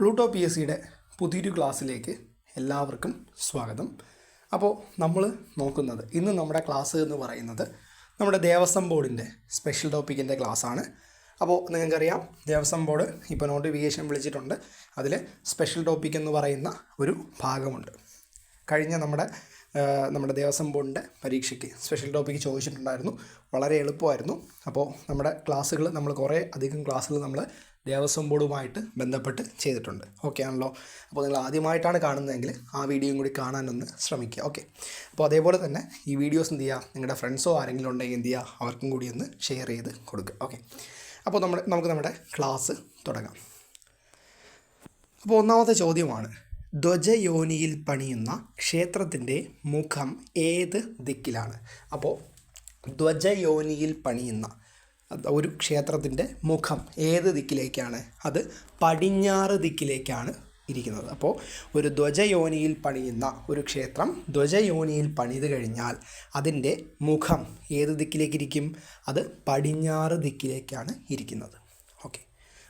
Pluto P S സിയുടെ പുതിയൊരു ക്ലാസ്സിലേക്ക് എല്ലാവർക്കും സ്വാഗതം. അപ്പോൾ നമ്മൾ നോക്കുന്നത് ഇന്ന് നമ്മുടെ ക്ലാസ് എന്ന് പറയുന്നത് നമ്മുടെ ദേവസ്വം ബോർഡിന്റെ സ്പെഷ്യൽ ടോപ്പിക്കിന്റെ ആണ് അപ്പോൾ നിങ്ങൾക്കറിയാം ദേവസ്വം ബോർഡ് ഇപ്പോൾ നോട്ടിഫിക്കേഷൻ വിളിച്ചിട്ടുണ്ട്. അതിൽ സ്പെഷ്യൽ ടോപ്പിക് എന്ന് പറയുന്ന ഒരു ഭാഗമുണ്ട്. കഴിഞ്ഞ നമ്മുടെ നമ്മുടെ ദേവസ്വം ബോർഡിന്റെ പരീക്ഷയ്ക്ക് സ്പെഷ്യൽ ടോപ്പിക്ക് ചോദിച്ചിട്ടുണ്ടായിരുന്നു. വളരെ എളുപ്പമായിരുന്നു. അപ്പോൾ നമ്മുടെ ക്ലാസ്സുകൾ നമ്മൾ കുറേ അധികം ക്ലാസ്സുകൾ നമ്മൾ ദേവസ്വം ബോർഡുമായിട്ട് ബന്ധപ്പെട്ട് ചെയ്തിട്ടുണ്ട്. ഓക്കെ ആണല്ലോ? അപ്പോൾ നിങ്ങൾ ആദ്യമായിട്ടാണ് കാണുന്നതെങ്കിൽ ആ വീഡിയോയും കൂടി കാണാനൊന്ന് ശ്രമിക്കുക. ഓക്കെ അപ്പോൾ അതേപോലെ തന്നെ ഈ വീഡിയോസ് എന്ത് ചെയ്യുക? നിങ്ങളുടെ ഫ്രണ്ട്സോ ആരെങ്കിലും ഉണ്ടെങ്കിൽ എന്ത് ചെയ്യുക? അവർക്കും കൂടി ഒന്ന് ഷെയർ ചെയ്ത് കൊടുക്കുക. ഓക്കെ അപ്പോൾ നമ്മുടെ നമുക്ക് നമ്മുടെ ക്ലാസ് തുടങ്ങാം. അപ്പോൾ ഒന്നാമത്തെ ചോദ്യമാണ് ധ്വജയോനിയിൽ പണിയുന്ന ക്ഷേത്രത്തിന്റെ മുഖം ഏത് ദിക്കിലാണ്? അപ്പോൾ ധ്വജയോനിയിൽ പണിയുന്ന ഒരു ക്ഷേത്രത്തിന്റെ മുഖം ഏത് ദിക്കിലേക്കാണ്? അത് പടിഞ്ഞാറ് ദിക്കിലേക്കാണ് ഇരിക്കുന്നത്. അപ്പോൾ ഒരു ധ്വജയോനിയിൽ പണിയുന്ന ഒരു ക്ഷേത്രം ധ്വജയോനിയിൽ പണിത് കഴിഞ്ഞാൽ അതിന്റെ മുഖം ഏത് ദിക്കിലേക്കിരിക്കും? അത് പടിഞ്ഞാറ് ദിക്കിലേക്കാണ് ഇരിക്കുന്നത്. ഓക്കെ.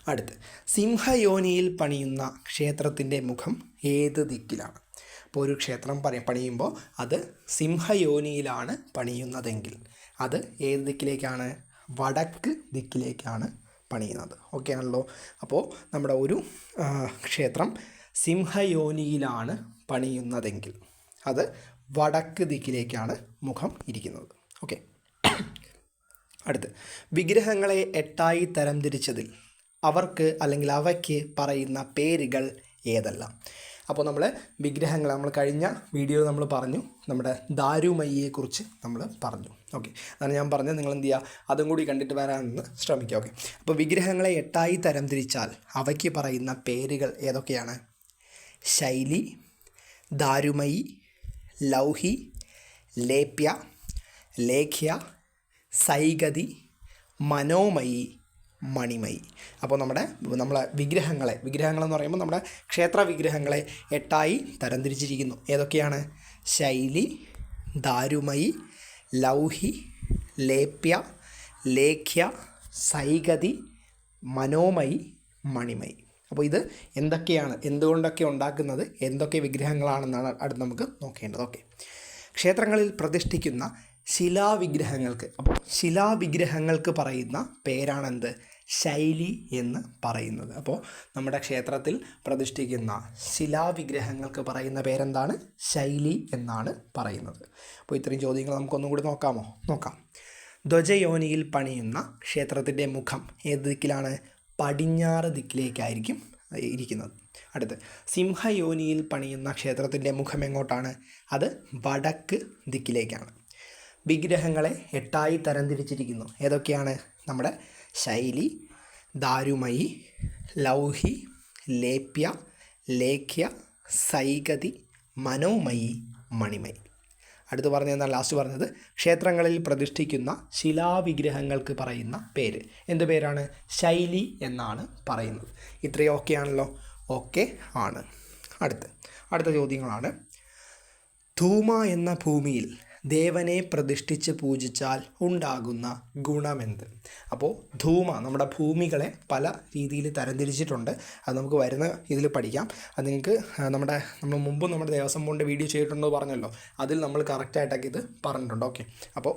അടുത്ത്. സിംഹയോനിയിൽ പണിയുന്ന ക്ഷേത്രത്തിന്റെ മുഖം ഏത് ദിക്കിലാണ്? അപ്പോൾ ഒരു ക്ഷേത്രം പണി പണിയുമ്പോൾ അത് സിംഹയോനിയിലാണ് പണിയുന്നതെങ്കിൽ അത് ഏത് ദിക്കിലേക്കാണ്? വടക്ക് ദിക്കിലേക്കാണ് പണിയുന്നത്. ഓക്കെ ആണല്ലോ? അപ്പോൾ നമ്മുടെ ഒരു ക്ഷേത്രം സിംഹയോനിയിലാണ് പണിയുന്നതെങ്കിൽ അത് വടക്ക് ദിക്കിലേക്കാണ് മുഖം ഇരിക്കുന്നത്. ഓക്കെ അടുത്ത്. വിഗ്രഹങ്ങളെ എട്ടായി തരംതിരിച്ചതിൽ അവർക്ക് അല്ലെങ്കിൽ അവയ്ക്ക് പറയുന്ന പേരുകൾ ഏതെല്ലാം? അപ്പോൾ നമ്മൾ വിഗ്രഹങ്ങൾ നമ്മൾ കഴിഞ്ഞ വീഡിയോ നമ്മൾ പറഞ്ഞു. നമ്മുടെ ദാരുമയ്യെക്കുറിച്ച് നമ്മൾ പറഞ്ഞു. ഓക്കെ. അതാണ് ഞാൻ പറഞ്ഞത്. നിങ്ങൾ എന്ത് ചെയ്യുക? അതും കൂടി കണ്ടിട്ട് വരാമെന്ന് ശ്രമിക്കുക. ഓക്കെ. അപ്പോൾ വിഗ്രഹങ്ങളെ എട്ടായി തരം തിരിച്ചാൽ അവയ്ക്ക് പറയുന്ന പേരുകൾ ഏതൊക്കെയാണ്? ശൈലി ദാരുമയി ലൗഹി ലേപ്യ ലേഖ്യ സൈഗതി മനോമയി. മണിമയി. അപ്പോൾ നമ്മുടെ നമ്മളെ വിഗ്രഹങ്ങളെ വിഗ്രഹങ്ങളെന്ന് പറയുമ്പോൾ നമ്മുടെ ക്ഷേത്ര വിഗ്രഹങ്ങളെ എട്ടായി തരംതിരിച്ചിരിക്കുന്നു. ഏതൊക്കെയാണ്? ശൈലി ദാരുമയി ലൗഹി ലേപ്യ ലേഖ്യ സൈഗതി മനോമയി മണിമയി. അപ്പോൾ ഇത് എന്തൊക്കെയാണ്? എന്തുകൊണ്ടൊക്കെ ഉണ്ടാക്കുന്നത്? എന്തൊക്കെ വിഗ്രഹങ്ങളാണെന്നാണ് അടുത്ത് നമുക്ക് നോക്കേണ്ടത്. ഓക്കെ. ക്ഷേത്രങ്ങളിൽ പ്രതിഷ്ഠിക്കുന്ന ശിലാവിഗ്രഹങ്ങൾക്ക് അപ്പോൾ ശിലാവിഗ്രഹങ്ങൾക്ക് പറയുന്ന പേരാണെന്ത്? ശൈലി എന്ന് പറയുന്നത്. അപ്പോൾ നമ്മുടെ ക്ഷേത്രത്തിൽ പ്രതിഷ്ഠിക്കുന്ന ശിലാവിഗ്രഹങ്ങൾക്ക് പറയുന്ന പേരെന്താണ്? ശൈലി എന്നാണ് പറയുന്നത്. അപ്പോൾ ഇത്രയും ചോദ്യങ്ങൾ നമുക്കൊന്നും കൂടി നോക്കാമോ? നോക്കാം. ധ്വജയോനിയിൽ പണിയുന്ന ക്ഷേത്രത്തിന്റെ മുഖം ഏത് ദിക്കിലാണ്? പടിഞ്ഞാറ് ദിക്കിലേക്കായിരിക്കും ഇരിക്കുന്നത്. അടുത്ത് സിംഹയോനിയിൽ പണിയുന്ന ക്ഷേത്രത്തിന്റെ മുഖം എങ്ങോട്ടാണ്? അത് വടക്ക് ദിക്കിലേക്കാണ്. വിഗ്രഹങ്ങളെ എട്ടായി തരംതിരിച്ചിരിക്കുന്നു. ഏതൊക്കെയാണ്? നമ്മുടെ ശൈലി ദാരുമയി ലൗഹി ലേപ്യ ലേഖ്യ സൈഗതി മനോമയി മണിമയി. അടുത്ത് പറഞ്ഞത് എന്താണ് ലാസ്റ്റ് പറഞ്ഞത്? ക്ഷേത്രങ്ങളിൽ പ്രതിഷ്ഠിക്കുന്ന ശിലാവിഗ്രഹങ്ങൾക്ക് പറയുന്ന പേര്. എന്ത് പേരാണ്? ശൈലി എന്നാണ് പറയുന്നത്. ഇത്രയും ഓക്കെ ആണല്ലോ. ഓക്കെ ആണ്. അടുത്ത്. അടുത്ത ചോദ്യങ്ങളാണ്. ധൂമ എന്ന ഭൂമിയിൽ ദേവനെ പ്രതിഷ്ഠിച്ച് പൂജിച്ചാൽ ഉണ്ടാകുന്ന ഗുണമെന്ത്? അപ്പോൾ ധൂമ നമ്മുടെ ഭൂമികളെ പല രീതിയിൽ തരംതിരിച്ചിട്ടുണ്ട്. അത് നമുക്ക് വരുന്ന ഇതിൽ പഠിക്കാം. അത് നിങ്ങൾക്ക് നമ്മുടെ നമ്മൾ മുമ്പും നമ്മുടെ ദേവസ്വം ബോർഡിന്റെ വീഡിയോ ചെയ്തിട്ടുണ്ടോ പറഞ്ഞല്ലോ. അതിൽ നമ്മൾ കറക്റ്റായിട്ടൊക്കെ ഇത് പറഞ്ഞിട്ടുണ്ട്. ഓക്കെ അപ്പോൾ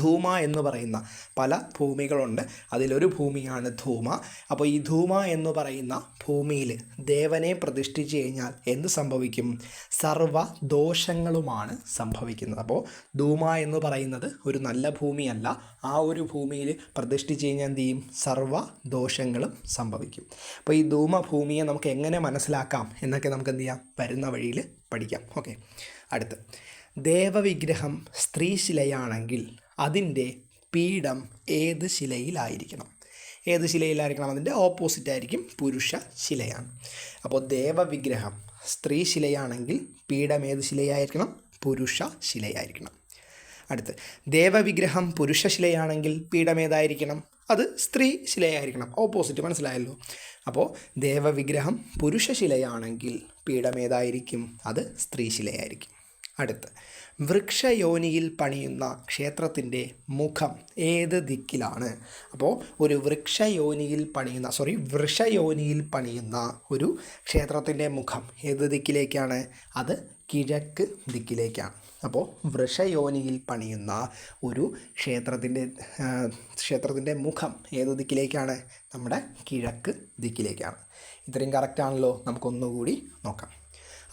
ധൂമ എന്ന് പറയുന്ന പല ഭൂമികളുണ്ട്. അതിലൊരു ഭൂമിയാണ് ധൂമ. അപ്പോൾ ഈ ധൂമ എന്ന് പറയുന്ന ഭൂമിയിൽ ദേവനെ പ്രതിഷ്ഠിച്ച് കഴിഞ്ഞാൽ എന്ത് സംഭവിക്കും? സർവ ദോഷങ്ങളുമാണ് സംഭവിക്കുന്നത്. അപ്പോൾ ധൂമ എന്ന് പറയുന്നത് ഒരു നല്ല ഭൂമിയല്ല. ആ ഒരു ഭൂമിയിൽ പ്രതിഷ്ഠിച്ച് കഴിഞ്ഞാൽ എന്ത് ചെയ്യും? സർവ ദോഷങ്ങളും സംഭവിക്കും. അപ്പോൾ ഈ ധൂമ ഭൂമിയെ നമുക്ക് എങ്ങനെ മനസ്സിലാക്കാം എന്നൊക്കെ നമുക്ക് എന്ത് ചെയ്യാം? വരുന്ന വഴിയിൽ പഠിക്കാം. ഓക്കെ. അടുത്ത്. ദേവവിഗ്രഹം സ്ത്രീ ശിലയാണെങ്കിൽ അതിന്റെ പീഠം ഏത് ശിലയിലായിരിക്കണം? ഏത് ശിലയിലായിരിക്കണം? അതിന്റെ ഓപ്പോസിറ്റ് ആയിരിക്കും പുരുഷ ശിലയാണ്. അപ്പോൾ ദേവവിഗ്രഹം സ്ത്രീ ശിലയാണെങ്കിൽ പീഠം ഏത് ശിലയായിരിക്കണം? പുരുഷ ശിലയായിരിക്കണം. അടുത്ത് ദേവവിഗ്രഹം പുരുഷ ശിലയാണെങ്കിൽ പീഠം ഏതായിരിക്കണം? അത് സ്ത്രീ ശിലയായിരിക്കണം. ഓപ്പോസിറ്റ് മനസ്സിലായല്ലോ? അപ്പോൾ ദേവവിഗ്രഹം പുരുഷ ശിലയാണെങ്കിൽ പീഠം ഏതായിരിക്കും? അത് സ്ത്രീ ശിലയായിരിക്കും. അടുത്ത് വൃക്ഷയോനിയിൽ പണിയുന്ന ക്ഷേത്രത്തിന്റെ മുഖം ഏത് ദിക്കിലാണ്? അപ്പോൾ ഒരു വൃക്ഷയോനിയിൽ പണിയുന്ന സോറി വൃഷയോനിയിൽ പണിയുന്ന ഒരു ക്ഷേത്രത്തിന്റെ മുഖം ഏത് ദിക്കിലേക്കാണ്? അത് കിഴക്ക് ദിക്കിലേക്കാണ്. അപ്പോൾ വൃഷയോനിയിൽ പണിയുന്ന ഒരു ക്ഷേത്രത്തിന്റെ ക്ഷേത്രത്തിന്റെ മുഖം ഏത് ദിക്കിലേക്കാണ്? നമ്മുടെ കിഴക്ക് ദിക്കിലേക്കാണ്. ഇത്രയും കറക്റ്റാണല്ലോ നമുക്കൊന്നുകൂടി നോക്കാം.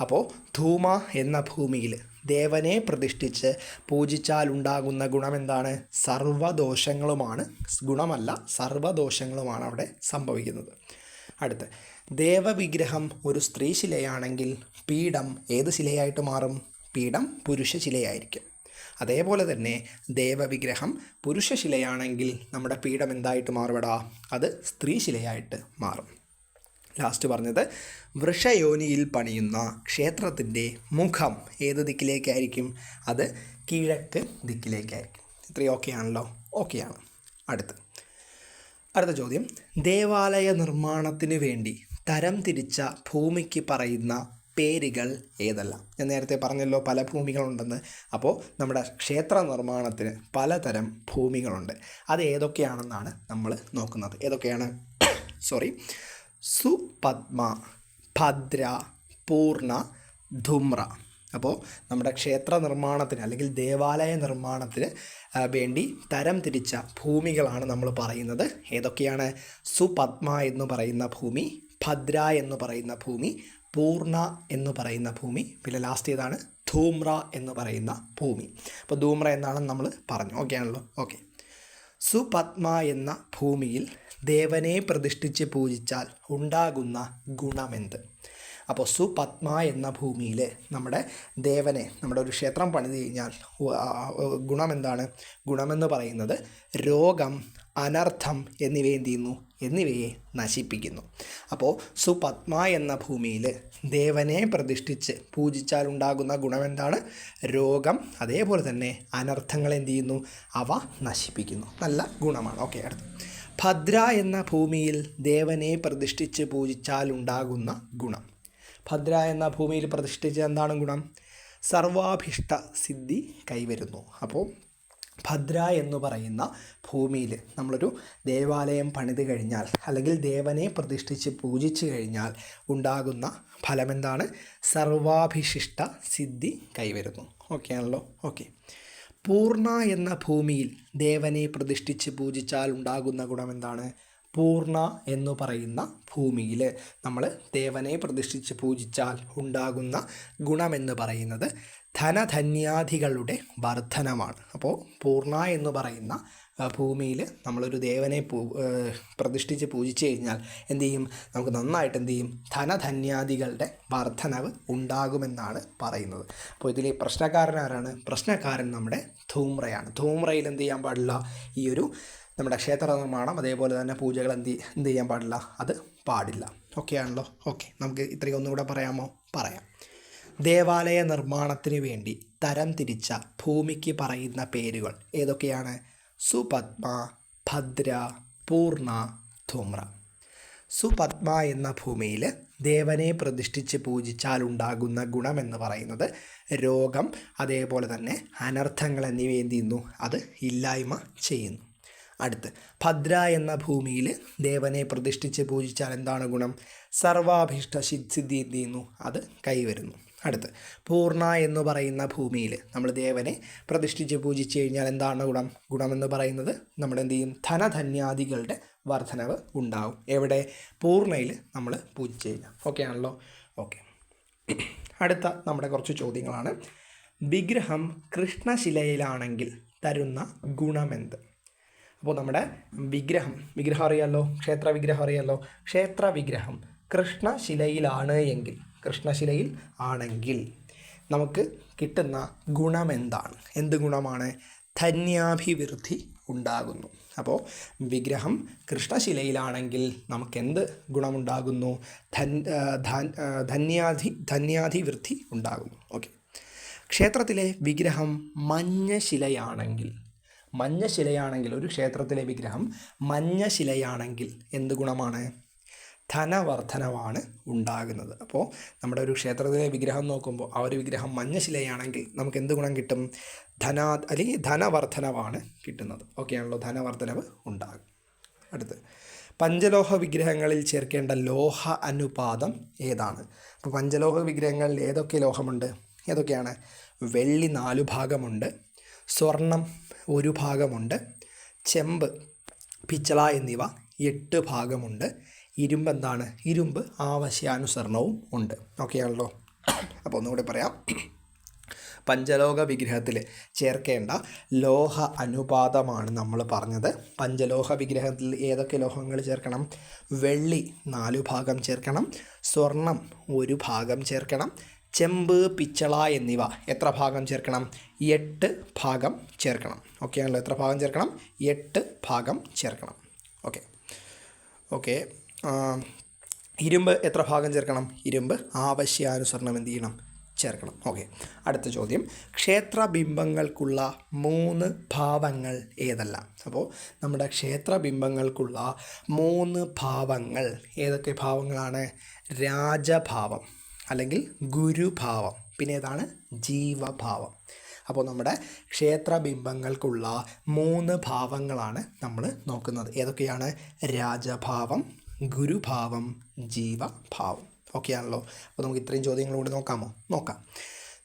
അപ്പോൾ ധൂമ എന്ന ഭൂമിയിൽ ദേവനെ പ്രതിഷ്ഠിച്ച് പൂജിച്ചാൽ ഉണ്ടാകുന്ന ഗുണം എന്താണ് സർവദോഷങ്ങളുമാണ് ഗുണമല്ല സർവദോഷങ്ങളുമാണ് അവിടെ സംഭവിക്കുന്നത്. അടുത്ത് ദേവവിഗ്രഹം ഒരു സ്ത്രീ ശിലയാണെങ്കിൽ പീഠം ഏത് ശിലയായിട്ട് മാറും? പീഠം പുരുഷ ശിലയായിരിക്കും. അതേപോലെ തന്നെ ദേവവിഗ്രഹം പുരുഷ ശിലയാണെങ്കിൽ നമ്മുടെ പീഠം എന്തായിട്ട് മാറുമെടാ അത് സ്ത്രീശിലയായിട്ട് മാറും. ലാസ്റ്റ് പറഞ്ഞത് വൃഷയോനിയിൽ പണിയുന്ന ക്ഷേത്രത്തിന്റെ മുഖം ഏത് ദിക്കിലേക്കായിരിക്കും? അത് കിഴക്ക് ദിക്കിലേക്കായിരിക്കും. ഇത്രയും ഓക്കെ ആണല്ലോ? ഓക്കെയാണ് അടുത്ത്. അടുത്ത ചോദ്യം. ദേവാലയ നിർമ്മാണത്തിന് വേണ്ടി തരം തിരിച്ച ഭൂമിക്ക് പറയുന്ന പേരുകൾ ഏതെല്ലാം? ഞാൻ നേരത്തെ പറഞ്ഞല്ലോ പല ഭൂമികളുണ്ടെന്ന്. അപ്പോൾ നമ്മുടെ ക്ഷേത്ര നിർമ്മാണത്തിന് പലതരം ഭൂമികളുണ്ട്. അത് ഏതൊക്കെയാണെന്നാണ് നമ്മൾ നോക്കുന്നത്. ഏതൊക്കെയാണ്? സോറി സുപദ്മ ഭദ്ര പൂർണ ധുമ്ര. അപ്പോൾ നമ്മുടെ ക്ഷേത്ര നിർമ്മാണത്തിന് അല്ലെങ്കിൽ ദേവാലയ നിർമ്മാണത്തിന് വേണ്ടി തരം തിരിച്ച ഭൂമികളാണ് നമ്മൾ പറയുന്നത്. ഏതൊക്കെയാണ്? സുപദ്മ എന്ന് പറയുന്ന ഭൂമി ഭദ്ര എന്ന് പറയുന്ന ഭൂമി പൂർണ എന്ന് പറയുന്ന ഭൂമി പിന്നെ ലാസ്റ്റ് ഏതാണ്? ധൂമ്ര എന്ന് പറയുന്ന ഭൂമി. അപ്പോൾ ധൂമ്ര എന്നാണ് നമ്മൾ പറഞ്ഞു. ഓക്കെ ആണല്ലോ? ഓക്കെ സുപത്മ എന്ന ഭൂമിയിൽ ദേവനെ പ്രതിഷ്ഠിച്ച് പൂജിച്ചാൽ ഉണ്ടാകുന്ന ഗുണമെന്ത്? അപ്പോൾ സുപത്മ എന്ന ഭൂമിയിൽ നമ്മുടെ ദേവനെ നമ്മുടെ ഒരു ക്ഷേത്രം പണിത് കഴിഞ്ഞാൽ ഗുണമെന്താണ്? ഗുണമെന്ന് പറയുന്നത് രോഗം അനർത്ഥം എന്നിവയെ എന്ത് ചെയ്യുന്നു? എന്നിവയെ നശിപ്പിക്കുന്നു. അപ്പോൾ സുപത്മ എന്ന ഭൂമിയിൽ ദേവനെ പ്രതിഷ്ഠിച്ച് പൂജിച്ചാൽ ഉണ്ടാകുന്ന ഗുണമെന്താണ്? രോഗം അതേപോലെ തന്നെ അനർത്ഥങ്ങൾ എന്ത് ചെയ്യുന്നു? അവ നശിപ്പിക്കുന്നു. നല്ല ഗുണമാണ്. ഓക്കെ അടുത്ത്. ഭദ്ര എന്ന ഭൂമിയിൽ ദേവനെ പ്രതിഷ്ഠിച്ച് പൂജിച്ചാലുണ്ടാകുന്ന ഗുണം. ഭദ്ര എന്ന ഭൂമിയിൽ പ്രതിഷ്ഠിച്ച എന്താണ് ഗുണം? സർവാഭിഷ്ട സിദ്ധി കൈവരുന്നു. അപ്പോൾ ഭദ്ര എന്ന് പറയുന്ന ഭൂമിയിൽ നമ്മളൊരു ദേവാലയം പണിത് കഴിഞ്ഞാൽ അല്ലെങ്കിൽ ദേവനെ പ്രതിഷ്ഠിച്ച് പൂജിച്ചു കഴിഞ്ഞാൽ ഉണ്ടാകുന്ന ഫലമെന്താണ്? സർവാഭിഷിഷ്ട സിദ്ധി കൈവരുന്നു. ഓക്കെ ആണല്ലോ? ഓക്കെ. പൂർണ എന്ന ഭൂമിയിൽ ദേവനെ പ്രതിഷ്ഠിച്ച് പൂജിച്ചാൽ ഉണ്ടാകുന്ന ഗുണമെന്താണ് പൂർണ എന്ന് പറയുന്ന ഭൂമിയിൽ നമ്മൾ ദേവനെ പ്രതിഷ്ഠിച്ച് പൂജിച്ചാൽ ഉണ്ടാകുന്ന ഗുണമെന്ന് പറയുന്നത് ധനധന്യാധികളുടെ വർധനമാണ് അപ്പോൾ പൂർണ എന്ന് പറയുന്ന ഭൂമിയിൽ നമ്മളൊരു ദേവനെ പൂ പ്രതിഷ്ഠിച്ച് പൂജിച്ചു കഴിഞ്ഞാൽ എന്തു ചെയ്യും? നമുക്ക് നന്നായിട്ട് എന്തു ചെയ്യും? ധനധന്യാദികളുടെ വർധനവ് ഉണ്ടാകുമെന്നാണ് പറയുന്നത്. അപ്പോൾ ഇതിൽ പ്രശ്നക്കാരൻ ആരാണ്? പ്രശ്നക്കാരൻ നമ്മുടെ ധൂമ്രയാണ്. ധൂമ്രയിൽ എന്ത് ചെയ്യാൻ പാടില്ല? ഈ ഒരു നമ്മുടെ ക്ഷേത്ര നിർമ്മാണം അതേപോലെ തന്നെ പൂജകൾ എന്ത് എന്ത് ചെയ്യാൻ പാടില്ല? അത് പാടില്ല. ഓക്കെ ആണല്ലോ? ഓക്കെ നമുക്ക് ഇത്രയും ഒന്നുകൂടെ പറയാമോ? പറയാം. ദേവാലയ നിർമ്മാണത്തിന് വേണ്ടി തരം തിരിച്ച ഭൂമിക്ക് പറയുന്ന പേരുകൾ ഏതൊക്കെയാണ്? സുപത്മ ഭദ്ര പൂർണ ധൂമ്ര. സുപത്മ എന്ന ഭൂമിയിൽ ദേവനെ പ്രതിഷ്ഠിച്ച് പൂജിച്ചാൽ ഉണ്ടാകുന്ന ഗുണമെന്ന് പറയുന്നത് രോഗം അതേപോലെ തന്നെ അനർത്ഥങ്ങൾ എന്നിവ എന്ത് ചെയ്യുന്നു? അത് ഇല്ലായ്മ ചെയ്യുന്നു. അടുത്ത് ഭദ്ര എന്ന ഭൂമിയിൽ ദേവനെ പ്രതിഷ്ഠിച്ച് പൂജിച്ചാൽ എന്താണ് ഗുണം? സർവാഭീഷ്ട സിദ്ധി എന്ത് ചെയ്യുന്നു? അത് കൈവരുന്നു. അടുത്ത്. പൂർണ എന്ന് പറയുന്ന ഭൂമിയിൽ നമ്മൾ ദേവനെ പ്രതിഷ്ഠിച്ച് പൂജിച്ച് കഴിഞ്ഞാൽ എന്താണ് ഗുണം? ഗുണമെന്ന് പറയുന്നത് നമ്മൾ എന്ത് ചെയ്യും? ധനധന്യാദികളുടെ വർധനവ് ഉണ്ടാവും. എവിടെ? പൂർണയിൽ നമ്മൾ പൂജിച്ച് കഴിഞ്ഞാൽ. ഓക്കെ ആണല്ലോ? ഓക്കെ അടുത്ത നമ്മുടെ കുറച്ച് ചോദ്യങ്ങളാണ്. വിഗ്രഹം കൃഷ്ണശിലയിലാണെങ്കിൽ തരുന്ന ഗുണമെന്ത് അപ്പോൾ നമ്മുടെ വിഗ്രഹം വിഗ്രഹം അറിയാമല്ലോ ക്ഷേത്ര വിഗ്രഹം അറിയാമല്ലോ ക്ഷേത്ര വിഗ്രഹം കൃഷ്ണശിലയിലാണ് എങ്കിൽ കൃഷ്ണശിലയിൽ ആണെങ്കിൽ നമുക്ക് കിട്ടുന്ന ഗുണമെന്താണ്? എന്ത് ഗുണമാണ്? ധന്യാഭിവൃദ്ധി ഉണ്ടാകുന്നു. അപ്പോൾ വിഗ്രഹം കൃഷ്ണശിലയിലാണെങ്കിൽ നമുക്ക് എന്ത് ഗുണമുണ്ടാകുന്നു? ധൻ ധന്യാധി ധന്യാധിവൃദ്ധി ഉണ്ടാകുന്നു. ഓക്കെ. ക്ഷേത്രത്തിലെ വിഗ്രഹം മഞ്ഞശിലയാണെങ്കിൽ മഞ്ഞശിലയാണെങ്കിൽ ഒരു ക്ഷേത്രത്തിലെ വിഗ്രഹം മഞ്ഞശിലയാണെങ്കിൽ എന്ത് ഗുണമാണ്? ധനവർദ്ധനവാണ് ഉണ്ടാകുന്നത്. അപ്പോൾ നമ്മുടെ ഒരു ക്ഷേത്രത്തിലെ വിഗ്രഹം നോക്കുമ്പോൾ ആ ഒരു വിഗ്രഹം മഞ്ഞശിലയാണെങ്കിൽ നമുക്ക് എന്ത് ഗുണം കിട്ടും? ധനാ അല്ലെങ്കിൽ ധനവർദ്ധനവാണ് കിട്ടുന്നത്. ഓക്കെയാണല്ലോ ധനവർദ്ധനവ് ഉണ്ടാകും. അടുത്ത് പഞ്ചലോഹ വിഗ്രഹങ്ങളിൽ ചേർക്കേണ്ട ലോഹ അനുപാതം ഏതാണ്? അപ്പോൾ പഞ്ചലോഹ വിഗ്രഹങ്ങളിൽ ഏതൊക്കെ ലോഹമുണ്ട്? ഏതൊക്കെയാണ്? വെള്ളി നാലു ഭാഗമുണ്ട് സ്വർണം ഒരു ഭാഗമുണ്ട് ചെമ്പ് പിച്ചള എന്നിവ എട്ട് ഭാഗമുണ്ട് ഇരുമ്പ് എന്താണ് ഇരുമ്പ് ആവശ്യാനുസരണവും ഉണ്ട്. ഓക്കെയാണല്ലോ അപ്പോൾ ഒന്നുകൂടി പറയാം. പഞ്ചലോക വിഗ്രഹത്തിൽ ചേർക്കേണ്ട ലോഹ അനുപാതമാണ് നമ്മൾ പറഞ്ഞത്. പഞ്ചലോഹ വിഗ്രഹത്തിൽ ഏതൊക്കെ ലോഹങ്ങൾ ചേർക്കണം? വെള്ളി നാലു ഭാഗം ചേർക്കണം. സ്വർണം ഒരു ഭാഗം ചേർക്കണം. ചെമ്പ് പിച്ചള എന്നിവ എത്ര ഭാഗം ചേർക്കണം? എട്ട് ഭാഗം ചേർക്കണം. ഓക്കെ ആണല്ലോ. എത്ര ഭാഗം ചേർക്കണം? എട്ട് ഭാഗം ചേർക്കണം. ഓക്കെ ഓക്കെ ഇരുമ്പ് എത്ര ഭാഗം ചേർക്കണം? ഇരുമ്പ്. ആവശ്യാനുസരണം എന്ത് ചെയ്യണം? ചേർക്കണം. ഓക്കെ. അടുത്ത ചോദ്യം. ക്ഷേത്രബിംബങ്ങൾക്കുള്ള മൂന്ന് ഭാവങ്ങൾ ഏതല്ല? അപ്പോൾ നമ്മുടെ ക്ഷേത്രബിംബങ്ങൾക്കുള്ള മൂന്ന് ഭാവങ്ങൾ ഏതൊക്കെ ഭാവങ്ങളാണ്? രാജഭാവം അല്ലെങ്കിൽ ഗുരുഭാവം. പിന്നെ ഏതാണ്? ജീവഭാവം. അപ്പോൾ നമ്മുടെ ക്ഷേത്രബിംബങ്ങൾക്കുള്ള മൂന്ന് ഭാവങ്ങളാണ് നമ്മൾ നോക്കുന്നത്. ഏതൊക്കെയാണ്? രാജഭാവം ഗുരുഭാവം ജീവഭാവം ഓക്കെ ആണല്ലോ അപ്പോൾ നമുക്ക് ഇത്രയും ചോദ്യങ്ങൾ കൂടി നോക്കാമോ? നോക്കാം.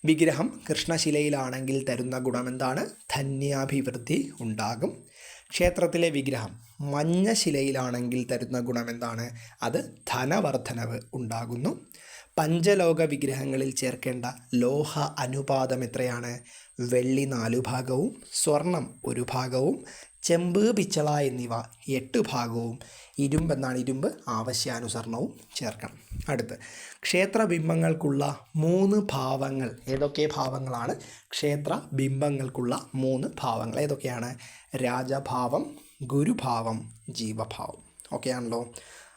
വിഗ്രഹം കൃഷ്ണശിലയിലാണെങ്കിൽ തരുന്ന ഗുണം എന്താണ്? ധന്യാഭിവൃദ്ധി ഉണ്ടാകും. ക്ഷേത്രത്തിലെ വിഗ്രഹം മഞ്ഞശിലയിലാണെങ്കിൽ തരുന്ന ഗുണം എന്താണ്? അത് ധനവർദ്ധനവ് ഉണ്ടാകുന്നു. പഞ്ചലോക വിഗ്രഹങ്ങളിൽ ചേർക്കേണ്ട ലോഹ അനുപാതം എത്രയാണ്? വെള്ളി നാലു ഭാഗവും സ്വർണം ഒരു ഭാഗവും ചെമ്പ് പിച്ചള എന്നിവ എട്ട് ഭാഗവും. ഇരുമ്പ് എന്നാണ് ഇരുമ്പ്. ആവശ്യാനുസരണവും ചേർക്കണം. അടുത്ത് ക്ഷേത്ര ബിംബങ്ങൾക്കുള്ള മൂന്ന് ഭാവങ്ങൾ. ഏതൊക്കെ ഭാവങ്ങളാണ്? ക്ഷേത്ര ബിംബങ്ങൾക്കുള്ള മൂന്ന് ഭാവങ്ങൾ. ഏതൊക്കെയാണ്? രാജഭാവം ഗുരുഭാവം ജീവഭാവം. ഓക്കെ ആണല്ലോ.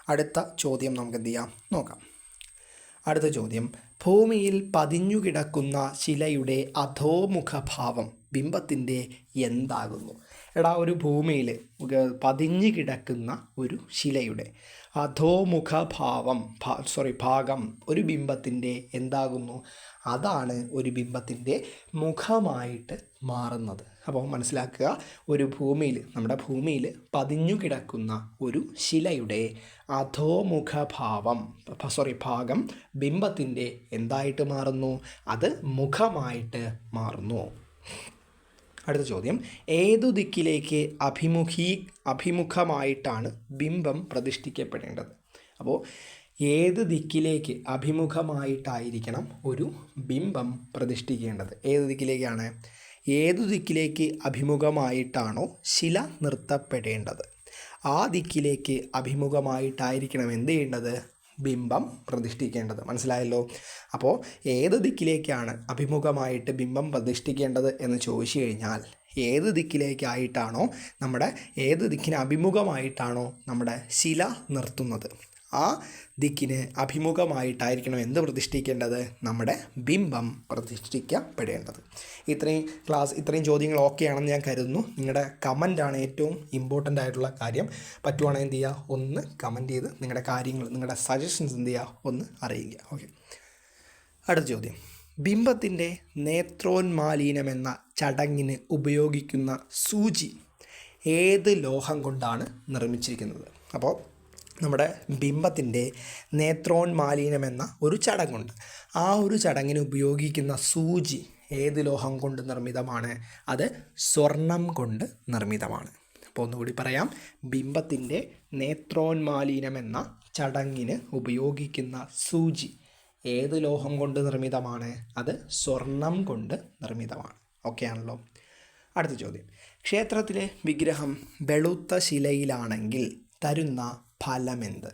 അടുത്ത ചോദ്യം നമുക്ക് എന്ത് ചെയ്യാം? നോക്കാം. അടുത്ത ചോദ്യം ഭൂമിയിൽ പതിഞ്ഞുകിടക്കുന്ന ശിലയുടെ അധോമുഖഭാവം ബിംബത്തിന്റെ എന്താകുന്നു? എടാ ഒരു ഭൂമിയിൽ പതിഞ്ഞു കിടക്കുന്ന ഒരു ശിലയുടെ അധോമുഖ ഭാവം സോറി ഭാഗം ഒരു ബിംബത്തിന്റെ എന്താകുന്നു? അതാണ് ഒരു ബിംബത്തിന്റെ മുഖമായിട്ട് മാറുന്നത്. അപ്പോൾ മനസ്സിലാക്കുക ഒരു ഭൂമിയിൽ നമ്മുടെ ഭൂമിയിൽ പതിഞ്ഞു കിടക്കുന്ന ഒരു ശിലയുടെ അധോമുഖ ഭാവം സോറി ഭാഗം ബിംബത്തിന്റെ എന്തായിട്ട് മാറുന്നു? അത് മുഖമായിട്ട് മാറുന്നു. അടുത്ത ചോദ്യം. ഏതു ദിക്കിലേക്ക് അഭിമുഖീ അഭിമുഖമായിട്ടാണ് ബിംബം പ്രതിഷ്ഠിക്കപ്പെടേണ്ടത്? അപ്പോൾ ഏത് ദിക്കിലേക്ക് അഭിമുഖമായിട്ടായിരിക്കണം ഒരു ബിംബം പ്രതിഷ്ഠിക്കേണ്ടത്? ഏത് ദിക്കിലേക്കാണ്? ഏതു ദിക്കിലേക്ക് അഭിമുഖമായിട്ടാണോ ശില നിർത്തപ്പെടേണ്ടത്? ആ ദിക്കിലേക്ക് അഭിമുഖമായിട്ടായിരിക്കണം എന്ത് ചെയ്യേണ്ടത്? ബിംബം പ്രതിഷ്ഠിക്കേണ്ടത്. മനസ്സിലായല്ലോ? അപ്പോൾ ഏത് ദിക്കിലേക്കാണ് അഭിമുഖമായിട്ട് ബിംബം പ്രതിഷ്ഠിക്കേണ്ടത് എന്ന് ചോദിച്ചു കഴിഞ്ഞാൽ ഏത് ദിക്കിലേക്കായിട്ടാണോ നമ്മുടെ ഏത് ദിക്കിന് അഭിമുഖമായിട്ടാണോ നമ്മുടെ ശില നിർത്തുന്നത്? ആ ദിക്കിന് അഭിമുഖമായിട്ടായിരിക്കണം എന്ത് പ്രതിഷ്ഠിക്കേണ്ടത്? നമ്മുടെ ബിംബം പ്രതിഷ്ഠിക്കപ്പെടേണ്ടത്. ഇത്രയും ക്ലാസ് ഇത്രയും ചോദ്യങ്ങൾ ഓക്കെ ആണെന്ന് ഞാൻ കരുതുന്നു. നിങ്ങളുടെ കമന്റാണ് ഏറ്റവും ഇമ്പോർട്ടന്റ് ആയിട്ടുള്ള കാര്യം. പറ്റുവാണെങ്കിൽ എന്ത് ചെയ്യുക ഒന്ന് കമന്റ് ചെയ്ത് നിങ്ങളുടെ കാര്യങ്ങൾ നിങ്ങളുടെ സജഷൻസ് എന്ത് ചെയ്യുക ഒന്ന് അറിയിക്കുക. ഓക്കെ അടുത്ത ചോദ്യം. ബിംബത്തിന്റെ നേത്രോന്മാലീനം എന്ന ചടങ്ങിന് ഉപയോഗിക്കുന്ന സൂചി ഏത് ലോഹം കൊണ്ടാണ് നിർമ്മിച്ചിരിക്കുന്നത്? അപ്പോൾ നമ്മുടെ ബിംബത്തിന്റെ നേത്രോന്മാലീനം എന്ന ഒരു ചടങ്ങുണ്ട്. ആ ഒരു ചടങ്ങിന് ഉപയോഗിക്കുന്ന സൂചി ഏത് ലോഹം കൊണ്ട് നിർമ്മിതമാണ്? അത് സ്വർണം കൊണ്ട് നിർമ്മിതമാണ്. അപ്പോൾ ഒന്നുകൂടി പറയാം. ബിംബത്തിന്റെ നേത്രോന്മാലീനം എന്ന ചടങ്ങിന് ഉപയോഗിക്കുന്ന സൂചി ഏത് ലോഹം കൊണ്ട് നിർമ്മിതമാണ്? അത് സ്വർണം കൊണ്ട് നിർമ്മിതമാണ്. ഓക്കെ ആണല്ലോ. അടുത്ത ചോദ്യം. ക്ഷേത്രത്തിലെ വിഗ്രഹം വെളുത്ത ശിലയിലാണെങ്കിൽ തരുന്ന ഫലമെന്ത്?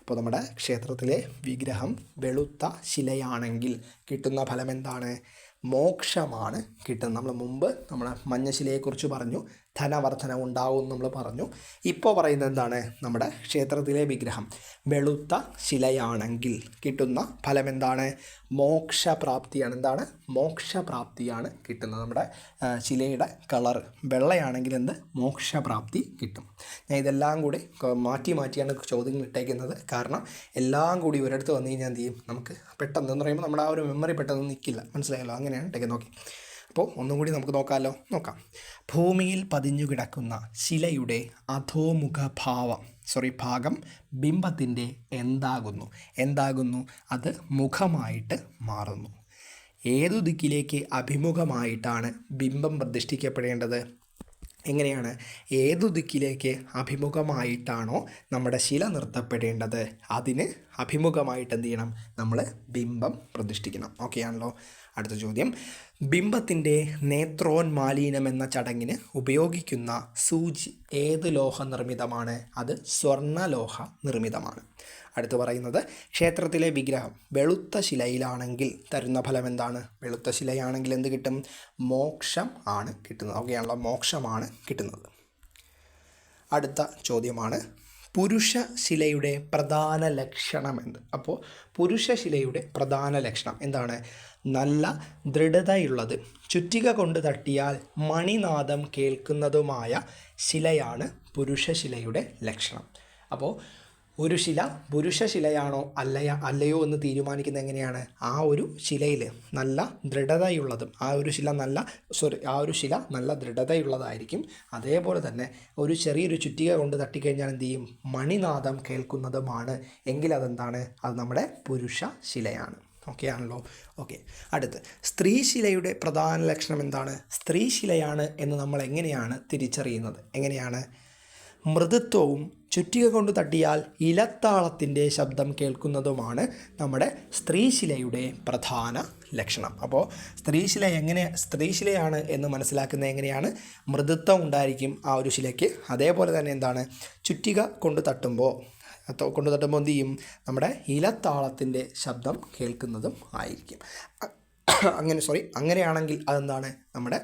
അപ്പോൾ നമ്മുടെ ക്ഷേത്രത്തിലെ വിഗ്രഹം വെളുത്ത ശിലയാണെങ്കിൽ കിട്ടുന്ന ഫലം എന്താണ് മോക്ഷമാണ് കിട്ടുന്നത്. നമ്മൾ മുമ്പ് നമ്മൾ മഞ്ഞശിലയെക്കുറിച്ച് പറഞ്ഞു. ധനവർധന ഉണ്ടാവും നമ്മൾ പറഞ്ഞു. ഇപ്പോൾ പറയുന്നത് എന്താണ്? നമ്മുടെ ക്ഷേത്രത്തിലെ വിഗ്രഹം. വെളുത്ത ശിലയാണെങ്കിൽ കിട്ടുന്ന ഫലം എന്താണ്? മോക്ഷപ്രാപ്തിയാണ്. എന്താണ്? മോക്ഷപ്രാപ്തിയാണ് കിട്ടുന്നത്. നമ്മുടെ ശിലയുടെ കളർ വെള്ളയാണെങ്കിൽ എന്ത്? മോക്ഷപ്രാപ്തി കിട്ടും. ഞാൻ ഇതെല്ലാം കൂടി മാറ്റി മാറ്റിയാണ് ചോദ്യങ്ങൾ ഇട്ടേക്കുന്നത്. കാരണം എല്ലാം കൂടി ഒരിടത്ത് വന്നു കഴിഞ്ഞാൽ എന്ത് ചെയ്യും? നമുക്ക് പെട്ടെന്ന് എന്ന് പറയുമ്പോൾ നമ്മുടെ ആ ഒരു മെമ്മറി പെട്ടെന്ന് നിൽക്കില്ല മനസ്സിലായല്ലോ? അങ്ങനെയാണ് ഇട്ടേക്കുന്നത്. നോക്കി. അപ്പോൾ ഒന്നും കൂടി നമുക്ക് നോക്കാമല്ലോ നോക്കാം. ഭൂമിയിൽ പതിഞ്ഞു കിടക്കുന്ന ശിലയുടെ അധോമുഖ ഭാവം സോറി ഭാഗം ബിംബത്തിന്റെ എന്താകുന്നു? എന്താകുന്നു? അത് മുഖമായിട്ട് മാറുന്നു. ഏതു ദിക്കിലേക്ക് അഭിമുഖമായിട്ടാണ് ബിംബം പ്രതിഷ്ഠിക്കപ്പെടേണ്ടത്? എങ്ങനെയാണ്? ഏതു ദിക്കിലേക്ക് അഭിമുഖമായിട്ടാണോ നമ്മുടെ ശില നിർത്തപ്പെടേണ്ടത്? അതിന് അഭിമുഖമായിട്ട് എന്ത് ചെയ്യണം? നമ്മൾ ബിംബം പ്രതിഷ്ഠിക്കണം. ഓക്കെ ആണല്ലോ. അടുത്ത ചോദ്യം. ബിംബത്തിന്റെ നേത്രോന്മാലീനം എന്ന ചടങ്ങിന് ഉപയോഗിക്കുന്ന സൂചി ഏത് ലോഹ നിർമ്മിതമാണ്? അത് സ്വർണലോഹ നിർമ്മിതമാണ്. അടുത്ത് പറയുന്നത് ക്ഷേത്രത്തിലെ വിഗ്രഹം വെളുത്ത ശിലയിലാണെങ്കിൽ തരുന്ന ഫലം എന്താണ് വെളുത്ത ശിലയാണെങ്കിൽ എന്ത് കിട്ടും? മോക്ഷം ആണ് കിട്ടുന്നത്. ഓക്കെയാണല്ലോ മോക്ഷമാണ് കിട്ടുന്നത്. അടുത്ത ചോദ്യമാണ് പുരുഷ ശിലയുടെ പ്രധാന ലക്ഷണം എന്ത്? അപ്പോൾ പുരുഷ ശിലയുടെ പ്രധാന ലക്ഷണം എന്താണ്? നല്ല ദൃഢതയുള്ളത്. ചുറ്റിക കൊണ്ട് തട്ടിയാൽ മണിനാദം കേൾക്കുന്നതുമായ ശിലയാണ് പുരുഷശിലയുടെ ലക്ഷണം. അപ്പോൾ ഒരു ശില പുരുഷശിലയാണോ അല്ലയ അല്ലയോ എന്ന് തീരുമാനിക്കുന്നത് എങ്ങനെയാണ്? ആ ഒരു ശിലയിൽ നല്ല ദൃഢതയുള്ളതും ആ ഒരു ശില നല്ല സോറി ആ ഒരു ശില നല്ല ദൃഢതയുള്ളതായിരിക്കും. അതേപോലെ തന്നെ ഒരു ചെറിയൊരു ചുറ്റിക കൊണ്ട് തട്ടിക്കഴിഞ്ഞാൽ എന്ത് ചെയ്യും? മണിനാദം കേൾക്കുന്നതുമാണ്. എങ്കിൽ അതെന്താണ്? അത് നമ്മുടെ പുരുഷ ശിലയാണ് ഓക്കെ ആണല്ലോ ഓക്കെ. അടുത്ത്. സ്ത്രീശിലയുടെ പ്രധാന ലക്ഷണം എന്താണ്? സ്ത്രീശിലയാണ് എന്ന് നമ്മൾ എങ്ങനെയാണ് തിരിച്ചറിയുന്നത്? എങ്ങനെയാണ്? മൃദുത്വവും ചുറ്റിക കൊണ്ട് തട്ടിയാൽ ഇലത്താളത്തിന്റെ ശബ്ദം കേൾക്കുന്നതുമാണ് നമ്മുടെ സ്ത്രീശിലയുടെ പ്രധാന ലക്ഷണം. അപ്പോൾ സ്ത്രീശില എങ്ങനെ സ്ത്രീശിലയാണ് എന്ന് മനസ്സിലാക്കുന്നത് എങ്ങനെയാണ്? മൃദുത്വം ഉണ്ടായിരിക്കും ആ ഒരു ശിലയ്ക്ക്. അതേപോലെ തന്നെ എന്താണ്? ചുറ്റിക കൊണ്ട് തട്ടുമ്പോൾ കൊണ്ട് തട്ടുമ്പോൾ എന്ത് ചെയ്യും? നമ്മുടെ ഇലത്താളത്തിന്റെ ശബ്ദം കേൾക്കുന്നതും ആയിരിക്കും. അങ്ങനെ സോറി അങ്ങനെയാണെങ്കിൽ അതെന്താണ്? നമ്മുടെ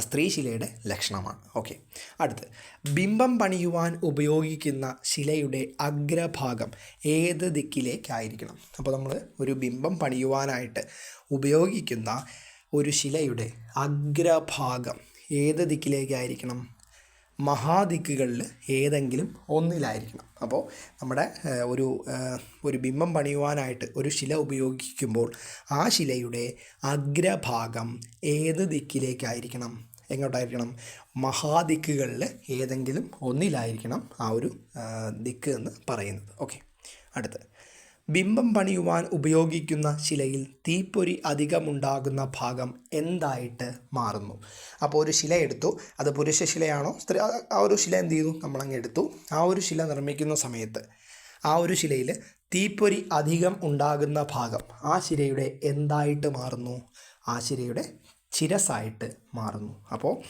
സ്ത്രീശിലയുടെ ലക്ഷണമാണ്. ഓക്കെ അടുത്ത്. ബിംബം പണിയുവാൻ ഉപയോഗിക്കുന്ന ശിലയുടെ അഗ്രഭാഗം ഏത് ദിക്കിലേക്കായിരിക്കണം? അപ്പോൾ നമ്മൾ ഒരു ബിംബം പണിയുവാനായിട്ട് ഉപയോഗിക്കുന്ന ഒരു ശിലയുടെ അഗ്രഭാഗം ഏത് ദിക്കിലേക്കായിരിക്കണം? മഹാദിക്കുകളിൽ ഏതെങ്കിലും ഒന്നിലായിരിക്കണം. അപ്പോൾ നമ്മുടെ ഒരു ഒരു ബിംബം പണിയുവാനായിട്ട് ഒരു ശില ഉപയോഗിക്കുമ്പോൾ ആ ശിലയുടെ അഗ്രഭാഗം ഏത് ദിക്കിലേക്കായിരിക്കണം? എങ്ങോട്ടായിരിക്കണം? മഹാദിക്കുകളിൽ ഏതെങ്കിലും ഒന്നിലായിരിക്കണം ആ ഒരു ദിക്ക് എന്ന് പറയുന്നത്. ഓക്കെ. അടുത്ത്. ബിംബം പണിയുവാൻ ഉപയോഗിക്കുന്ന ശിലയിൽ തീപ്പൊരി അധികമുണ്ടാകുന്ന ഭാഗം എന്തായിട്ട് മാറുന്നു? അപ്പോൾ ഒരു ശില എടുത്തു. അത് പുരുഷ ശിലയാണോ? സ്ത്രീ ആ- ഒരു ശില എന്ത് ചെയ്തു? നമ്മളങ്ങ് എടുത്തു. ആ ഒരു ശില നിർമ്മിക്കുന്ന സമയത്ത് ആ ഒരു ശിലയിൽ തീപ്പൊരി അധികം ഉണ്ടാകുന്ന ഭാഗം ആ ശിലയുടെ എന്തായിട്ട് മാറുന്നു? ആ ശിലയുടെ ചിരസായിട്ട് മാറുന്നു. അപ്പോൾ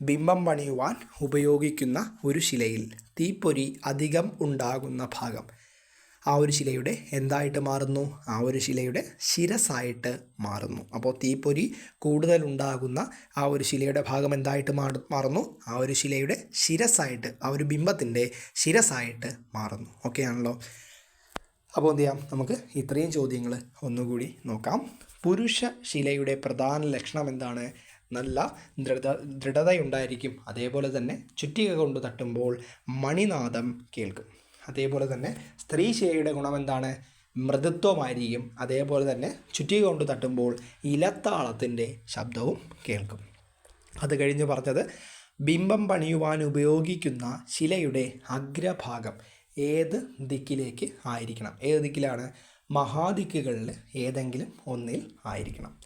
ബിംബം പണിയുവാൻ ഉപയോഗിക്കുന്ന ഒരു ശിലയിൽ തീപ്പൊരി അധികം ഉണ്ടാകുന്ന ഭാഗം ആ ഒരു ശിലയുടെ എന്തായിട്ട് മാറുന്നു? ആ ഒരു ശിലയുടെ ശിരസായിട്ട് മാറുന്നു. അപ്പോൾ തീപ്പൊരി കൂടുതൽ ഉണ്ടാകുന്ന ആ ഒരു ശിലയുടെ ഭാഗം എന്തായിട്ട് മാറു മാറുന്നു? ആ ഒരു ശിലയുടെ ശിരസായിട്ട് ആ ഒരു ബിംബത്തിന്റെ ശിരസായിട്ട് മാറുന്നു. ഓക്കെ ആണല്ലോ? അപ്പോൾ എന്ത് ചെയ്യാം? നമുക്ക് ഇത്രയും ചോദ്യങ്ങൾ ഒന്നുകൂടി നോക്കാം. പുരുഷ ശിലയുടെ പ്രധാന ലക്ഷണം എന്താണ്? നല്ല ദൃഢ ദൃഢതയുണ്ടായിരിക്കും. അതേപോലെ തന്നെ ചുറ്റിക കൊണ്ട് തട്ടുമ്പോൾ മണിനാദം കേൾക്കും. അതേപോലെ തന്നെ സ്ത്രീ ഗുണം എന്താണ് മൃദുത്വമായിരിക്കും. അതേപോലെ തന്നെ ചുറ്റി കൊണ്ട് തട്ടുമ്പോൾ ഇലത്താളത്തിന്റെ ശബ്ദവും കേൾക്കും. അത് കഴിഞ്ഞ് പറഞ്ഞത് ബിംബം പണിയുവാൻ ഉപയോഗിക്കുന്ന ശിലയുടെ അഗ്രഭാഗം ഏത് ദിക്കിലേക്ക് ആയിരിക്കണം? ഏത് ദിക്കിലാണ്? മഹാദിക്കുകളിൽ ഏതെങ്കിലും ഒന്നിൽ ആയിരിക്കണം.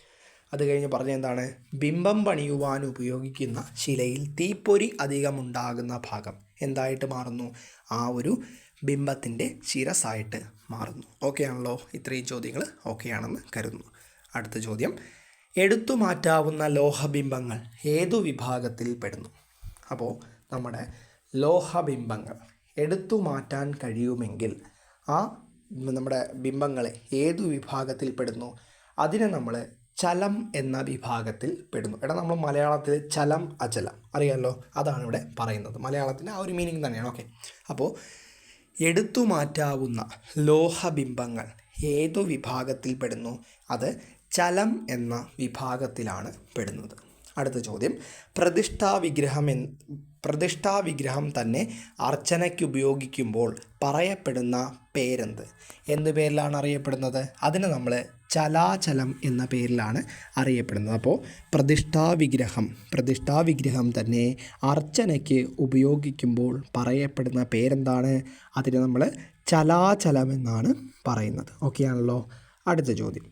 അത് കഴിഞ്ഞ് പറഞ്ഞ എന്താണ്? ബിംബം പണിയുവാൻ ഉപയോഗിക്കുന്ന ശിലയിൽ തീപ്പൊരി അധികമുണ്ടാകുന്ന ഭാഗം എന്തായിട്ട് മാറുന്നു? ആ ഒരു ബിംബത്തിന്റെ ശിരസായിട്ട് മാറുന്നു. ഓക്കെ ആണല്ലോ? ഇത്രയും ചോദ്യങ്ങൾ ഓക്കെ ആണെന്ന് കരുതുന്നു. അടുത്ത ചോദ്യം. എടുത്തു മാറ്റാവുന്ന ലോഹബിംബങ്ങൾ ഏതു വിഭാഗത്തിൽ പെടുന്നു? അപ്പോൾ നമ്മുടെ ലോഹബിംബങ്ങൾ എടുത്തു മാറ്റാൻ കഴിയുമെങ്കിൽ ആ നമ്മുടെ ബിംബങ്ങളെ ഏതു വിഭാഗത്തിൽ പെടുന്നു? അതിനെ നമ്മൾ ചലം എന്ന വിഭാഗത്തിൽ പെടുന്നു. എടാ നമ്മൾ മലയാളത്തിൽ ചലം അചലം അറിയാമല്ലോ അതാണ് ഇവിടെ പറയുന്നത്. മലയാളത്തിന്റെ ആ ഒരു മീനിങ് തന്നെയാണ്. ഓക്കെ അപ്പോൾ എടുത്തു മാറ്റാവുന്ന ലോഹബിംബങ്ങൾ ഏതു വിഭാഗത്തിൽ പെടുന്നു അത് ചലം എന്ന വിഭാഗത്തിലാണ് പെടുന്നത്. അടുത്ത ചോദ്യം. പ്രതിഷ്ഠാ വിഗ്രഹം എൻ പ്രതിഷ്ഠാ വിഗ്രഹം തന്നെ അർച്ചനയ്ക്ക് ഉപയോഗിക്കുമ്പോൾ പറയപ്പെടുന്ന പേരെന്ത്? എന്ത് പേരിലാണ് അറിയപ്പെടുന്നത്? അതിന് നമ്മൾ ചലാചലം എന്ന പേരിലാണ് അറിയപ്പെടുന്നത്. അപ്പോൾ പ്രതിഷ്ഠാ വിഗ്രഹം പ്രതിഷ്ഠാ വിഗ്രഹം തന്നെ അർച്ചനയ്ക്ക് ഉപയോഗിക്കുമ്പോൾ പറയപ്പെടുന്ന പേരെന്താണ്? അതിന് നമ്മൾ ചലാചലം എന്നാണ് പറയുന്നത്. ഓക്കെ ആണല്ലോ അടുത്ത ചോദ്യം.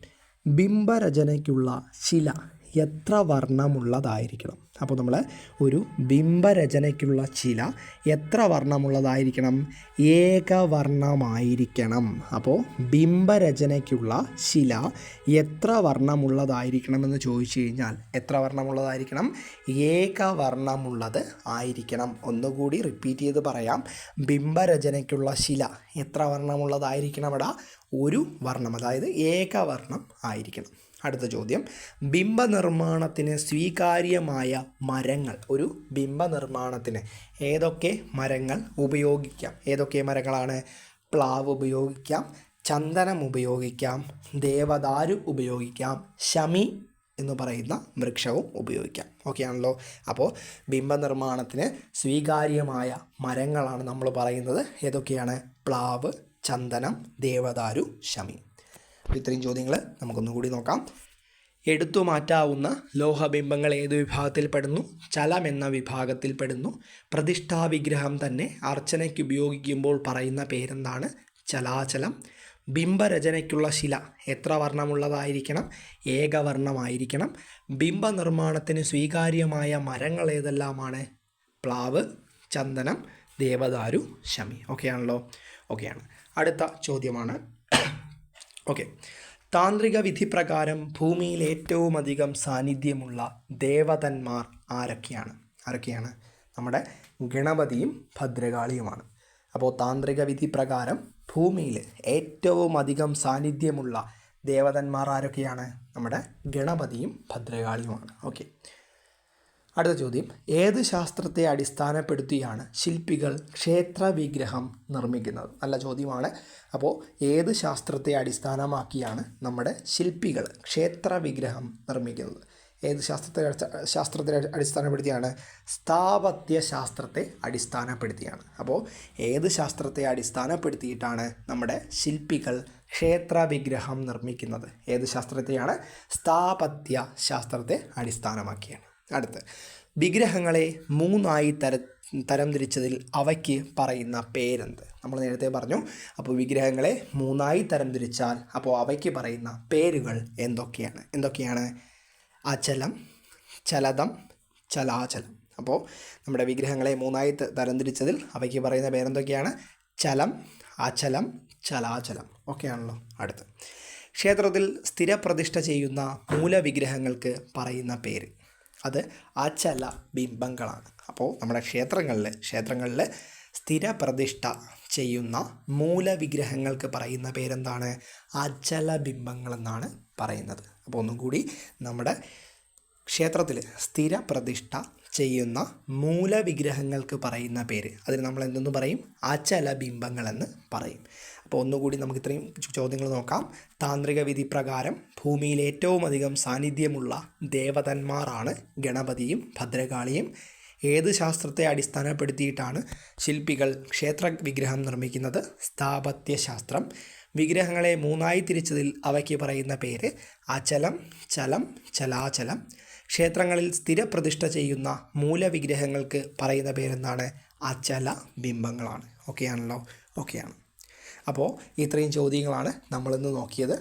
ബിംബരചനയ്ക്കുള്ള ശില എത്ര വർണമുള്ളതായിരിക്കണം? അപ്പോൾ നമ്മൾ ഒരു ബിംബരചനയ്ക്കുള്ള ശില എത്ര വർണമുള്ളതായിരിക്കണം? ഏകവർണമായിരിക്കണം. അപ്പോൾ ബിംബരചനയ്ക്കുള്ള ശില എത്ര വർണമുള്ളതായിരിക്കണം എന്ന് ചോദിച്ചു കഴിഞ്ഞാൽ എത്ര വർണമുള്ളതായിരിക്കണം? ഏകവർണമുള്ളത് ആയിരിക്കണം. ഒന്നുകൂടി റിപ്പീറ്റ് ചെയ്ത് പറയാം. ബിംബരചനയ്ക്കുള്ള ശില എത്ര വർണമുള്ളതായിരിക്കണം എടാ ഒരു വർണം അതായത് ഏകവർണം ആയിരിക്കണം. അടുത്ത ചോദ്യം. ബിംബ നിർമ്മാണത്തിന് സ്വീകാര്യമായ മരങ്ങൾ. ഒരു ബിംബ നിർമ്മാണത്തിന് ഏതൊക്കെ മരങ്ങൾ ഉപയോഗിക്കാം? ഏതൊക്കെ മരങ്ങളാണ്? പ്ലാവ് ഉപയോഗിക്കാം ചന്ദനം ഉപയോഗിക്കാം ദേവദാരു ഉപയോഗിക്കാം ശമി എന്ന് പറയുന്ന വൃക്ഷവും ഉപയോഗിക്കാം. ഓക്കെ ആണല്ലോ? അപ്പോൾ ബിംബ നിർമ്മാണത്തിന് സ്വീകാര്യമായ മരങ്ങളാണ് നമ്മൾ പറയുന്നത്. ഏതൊക്കെയാണ്? പ്ലാവ് ചന്ദനം ദേവദാരു ശമി. അപ്പോൾ ഇത്രയും ചോദ്യങ്ങൾ നമുക്കൊന്നുകൂടി നോക്കാം. എടുത്തു മാറ്റാവുന്ന ലോഹബിംബങ്ങൾ ഏത് വിഭാഗത്തിൽ പെടുന്നു? ചലം എന്ന വിഭാഗത്തിൽ പെടുന്നു. പ്രതിഷ്ഠാ വിഗ്രഹം തന്നെ അർച്ചനയ്ക്ക് ഉപയോഗിക്കുമ്പോൾ പറയുന്ന പേരെന്താണ്? ചലാചലം. ബിംബരചനയ്ക്കുള്ള ശില എത്ര വർണമുള്ളതായിരിക്കണം? ഏകവർണമായിരിക്കണം. ബിംബ നിർമ്മാണത്തിന് സ്വീകാര്യമായ മരങ്ങൾ ഏതെല്ലാമാണ്? പ്ലാവ് ചന്ദനം ദേവദാരു ശമി. ഓക്കെയാണല്ലോ? ഓക്കെയാണ്. അടുത്ത ചോദ്യമാണ്. ഓക്കെ താന്ത്രിക വിധി പ്രകാരം ഭൂമിയിൽ ഏറ്റവും അധികം സാന്നിധ്യമുള്ള ദേവതന്മാർ ആരൊക്കെയാണ്? ആരൊക്കെയാണ്? നമ്മുടെ ഗണപതിയും ഭദ്രകാളിയുമാണ്. അപ്പോൾ താന്ത്രിക വിധി പ്രകാരം ഭൂമിയിൽ ഏറ്റവും അധികം സാന്നിധ്യമുള്ള ദേവതന്മാർ ആരൊക്കെയാണ്? നമ്മുടെ ഗണപതിയും ഭദ്രകാളിയുമാണ്. ഓക്കെ അടുത്ത ചോദ്യം. ഏത് ശാസ്ത്രത്തെ അടിസ്ഥാനപ്പെടുത്തിയാണ് ശില്പികൾ ക്ഷേത്ര വിഗ്രഹം നിർമ്മിക്കുന്നത്? നല്ല ചോദ്യമാണ്. അപ്പോൾ ഏത് ശാസ്ത്രത്തെ അടിസ്ഥാനമാക്കിയാണ് നമ്മുടെ ശില്പികൾ ക്ഷേത്ര വിഗ്രഹം നിർമ്മിക്കുന്നത്? ഏത് ശാസ്ത്രത്തെ ശാസ്ത്രത്തെ അടി- അടിസ്ഥാനപ്പെടുത്തിയാണ്? സ്ഥാപത്യ ശാസ്ത്രത്തെ അടിസ്ഥാനപ്പെടുത്തിയാണ്. അപ്പോൾ ഏത് ശാസ്ത്രത്തെ അടിസ്ഥാനപ്പെടുത്തിയിട്ടാണ് നമ്മുടെ ശില്പികൾ ക്ഷേത്ര വിഗ്രഹം നിർമ്മിക്കുന്നത്? ഏത് ശാസ്ത്രത്തെയാണ്? സ്ഥാപത്യ ശാസ്ത്രത്തെ അടിസ്ഥാനമാക്കിയാണ്. അടുത്ത്. വിഗ്രഹങ്ങളെ മൂന്നായി തര തരംതിരിച്ചതിൽ അവയ്ക്ക് പറയുന്ന പേരെന്ത്? നമ്മൾ നേരത്തെ പറഞ്ഞു അപ്പോൾ വിഗ്രഹങ്ങളെ മൂന്നായി തരംതിരിച്ചാൽ അപ്പോൾ അവയ്ക്ക് പറയുന്ന പേരുകൾ എന്തൊക്കെയാണ്? എന്തൊക്കെയാണ്? അചലം ചലതം ചലാചലം. അപ്പോൾ നമ്മുടെ വിഗ്രഹങ്ങളെ മൂന്നായി തരംതിരിച്ചതിൽ അവയ്ക്ക് പറയുന്ന പേരെന്തൊക്കെയാണ്? ചലം അചലം ചലാചലം. ഒക്കെയാണല്ലോ അടുത്ത്. ക്ഷേത്രത്തിൽ സ്ഥിരപ്രതിഷ്ഠ ചെയ്യുന്ന മൂലവിഗ്രഹങ്ങൾക്ക് പറയുന്ന പേര്. അത് അചല ബിംബങ്ങളാണ്. അപ്പോൾ നമ്മുടെ ക്ഷേത്രങ്ങളിൽ ക്ഷേത്രങ്ങളിൽ സ്ഥിരപ്രതിഷ്ഠ ചെയ്യുന്ന മൂലവിഗ്രഹങ്ങൾക്ക് പറയുന്ന പേരെന്താണ്? അചല ബിംബങ്ങളെന്നാണ് പറയുന്നത്. അപ്പോൾ ഒന്നും കൂടി നമ്മുടെ ക്ഷേത്രത്തിൽ സ്ഥിരപ്രതിഷ്ഠ ചെയ്യുന്ന മൂലവിഗ്രഹങ്ങൾക്ക് പറയുന്ന പേര്. അതിന് നമ്മൾ എന്തെന്ന് പറയും? അചല ബിംബങ്ങളെന്ന് പറയും. അപ്പോൾ ഒന്നുകൂടി നമുക്ക് ഇത്രയും ചോദ്യങ്ങൾ നോക്കാം. താന്ത്രിക വിധി പ്രകാരം ഭൂമിയിൽ ഏറ്റവും അധികം സാന്നിധ്യമുള്ള ദേവതന്മാരാണ് ഗണപതിയും ഭദ്രകാളിയും. ഏത് ശാസ്ത്രത്തെ അടിസ്ഥാനപ്പെടുത്തിയിട്ടാണ് ശില്പികൾ ക്ഷേത്ര വിഗ്രഹം നിർമ്മിക്കുന്നത്? സ്ഥാപത്യശാസ്ത്രം. വിഗ്രഹങ്ങളെ മൂന്നായി തിരിച്ചതിൽ അവയ്ക്ക് പറയുന്ന പേര് അചലം ചലം ചലാചലം. ക്ഷേത്രങ്ങളിൽ സ്ഥിരപ്രതിഷ്ഠ ചെയ്യുന്ന മൂലവിഗ്രഹങ്ങൾക്ക് പറയുന്ന പേരെന്താണ്? അചല ബിംബങ്ങളാണ്. ഓക്കെയാണല്ലോ? ഓക്കെയാണ്. അപ്പോൾ ഇത്രയും ചോദ്യങ്ങളാണ് നമ്മളിന്ന് നോക്കിയത്.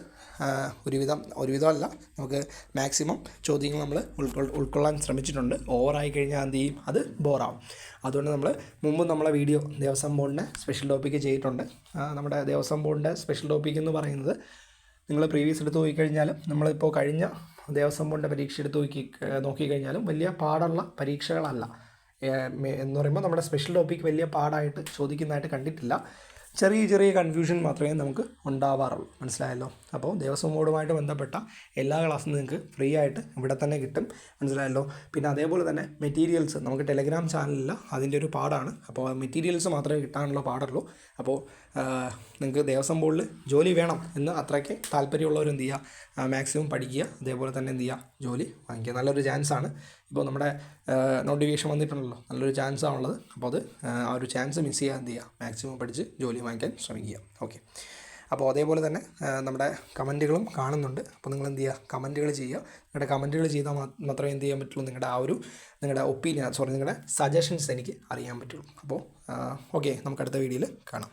ഒരുവിധം ഒരുവിധം അല്ല നമുക്ക് മാക്സിമം ചോദ്യങ്ങൾ നമ്മൾ ഉൾക്കൊ ഉൾക്കൊള്ളാൻ ശ്രമിച്ചിട്ടുണ്ട്. ഓവറായി കഴിഞ്ഞാൽ എന്ത് ചെയ്യും? അത് ബോറാവും അതുകൊണ്ട് നമ്മൾ മുമ്പ് നമ്മളെ വീഡിയോ ദേവസ്വം ബോർഡിന്റെ സ്പെഷ്യൽ ടോപ്പിക്ക് ചെയ്തിട്ടുണ്ട്. നമ്മുടെ ദേവസ്വം ബോർഡിന്റെ സ്പെഷ്യൽ ടോപ്പിക് എന്ന് പറയുന്നത് നിങ്ങൾ പ്രീവിയസ് എടുത്ത് നോക്കിക്കഴിഞ്ഞാലും നമ്മളിപ്പോൾ കഴിഞ്ഞ ദേവസ്വം ബോർഡിന്റെ പരീക്ഷ എടുത്ത് നോക്കി നോക്കിക്കഴിഞ്ഞാലും വലിയ പാടുള്ള പരീക്ഷകളല്ല. എന്ന് പറയുമ്പോൾ നമ്മുടെ സ്പെഷ്യൽ ടോപ്പിക് വലിയ പാടായിട്ട് ചോദിക്കുന്നതായിട്ട് കണ്ടിട്ടില്ല. ചെറിയ ചെറിയ കൺഫ്യൂഷൻ മാത്രമേ നമുക്ക് ഉണ്ടാവാറുള്ളൂ. മനസ്സിലായല്ലോ? അപ്പോൾ ദേവസ്വം ബോർഡുമായിട്ട് ബന്ധപ്പെട്ട എല്ലാ ക്ലാസ്സും നിങ്ങൾക്ക് ഫ്രീ ആയിട്ട് ഇവിടെ തന്നെ കിട്ടും. മനസ്സിലായല്ലോ? പിന്നെ അതേപോലെ തന്നെ മെറ്റീരിയൽസ് നമുക്ക് ടെലഗ്രാം ചാനലില്ല അതിന്റെ ഒരു പാടാണ്. അപ്പോൾ മെറ്റീരിയൽസ് മാത്രമേ കിട്ടാനുള്ള പാടുള്ളൂ. അപ്പോൾ നിങ്ങൾക്ക് ദേവസ്വം ബോർഡിൽ ജോലി വേണം എന്ന് അത്രയ്ക്ക് താല്പര്യമുള്ളവർ എന്ത് ചെയ്യുക മാക്സിമം പഠിക്കുക. അതേപോലെ തന്നെ എന്ത് ചെയ്യുക ജോലി വാങ്ങിക്കുക. നല്ലൊരു ചാൻസ് ആണ്. ഇപ്പോൾ നമ്മുടെ നോട്ടിഫിക്കേഷൻ വന്നിട്ടുണ്ടല്ലോ. നല്ലൊരു ചാൻസ് ആണുള്ളത്. അപ്പോൾ അത് ആ ഒരു ചാൻസ് മിസ് ചെയ്യാൻ എന്ത് ചെയ്യുക മാക്സിമം പഠിച്ച് ജോലി വാങ്ങിക്കാൻ ശ്രമിക്കുക. ഓക്കെ അപ്പോൾ അതേപോലെ തന്നെ നമ്മുടെ കമന്റുകളും കാണുന്നുണ്ട്. അപ്പോൾ നിങ്ങൾ എന്ത് ചെയ്യുക കമന്റുകൾ ചെയ്യുക. നിങ്ങളുടെ കമന്റുകൾ ചെയ്താൽ മാത്രമേ എന്ത് ചെയ്യാൻ പറ്റുള്ളൂ? നിങ്ങളുടെ ആ ഒരു നിങ്ങളുടെ ഒപ്പീനിയൻ സോറി നിങ്ങളുടെ സജഷൻസ് എനിക്ക് അറിയാൻ പറ്റുള്ളൂ. അപ്പോൾ ഓക്കെ നമുക്ക് അടുത്ത വീഡിയോയിൽ കാണാം.